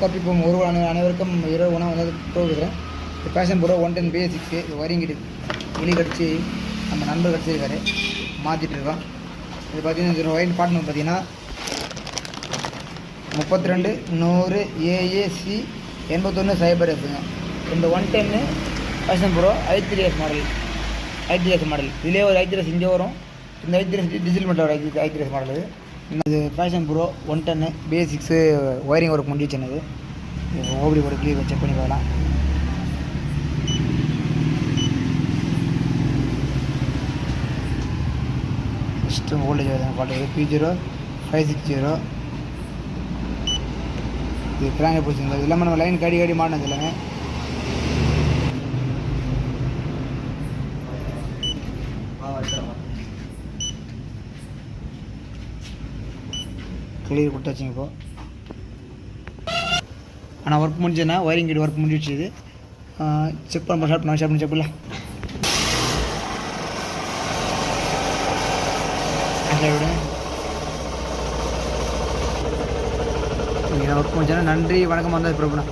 கற்பிப்போம் ஒரு அனைவருக்கும் இரவு உணவு வந்து போகிறேன் fashion pro one ten basics இது வரிங்கிட்டு வெளி கடிச்சு நம்ம நண்பர் கடிச்சிருக்காரு மாற்றிட்டு இருக்கோம். இது பார்த்தீங்கன்னா ஒயின் பார்ட்னர் பார்த்தீங்கன்னா முப்பத்தி ரெண்டு நூறு ஏஏசி எண்பத்தொன்று சைபர் எஸ்ங்க இந்த one ten fashion pro I model I model இதிலே ஒரு ஐ இங்கே வரும். இந்த ஐ டிஜிட்டல் மட்டும் ஒரு ஐ மாடல் இது. இது ஃபேஷன் ப்ரோ ஒன் டென்னு பேசிக்ஸு ஒயரிங் ஒர்க் முடிச்சுனது ஓபடி ஒரு கிளியர் செக் பண்ணி பார்க்கலாம். ஃபஸ்ட்டு ஓல்டேஜ் வருது பாட்டு P zero five six zero இது கிராங்க போச்சுங்க இல்லாமல் நம்ம லைன் கடி கடி மாட்டினது எல்லாமே. கிளியர் கொடுத்தாச்சுங்க இப்போ. ஆனால் ஒர்க் முடிஞ்சதுன்னா ஒயரிங் கிட்ட ஒர்க் முடிஞ்சிடுச்சு இது. செக் பண்ண ஷார்ட் நான் ஷாப் பண்ணி செக் விட ஒர்க் முடிஞ்சதுன்னா நன்றி வணக்கம் வந்தது பிரபுனா.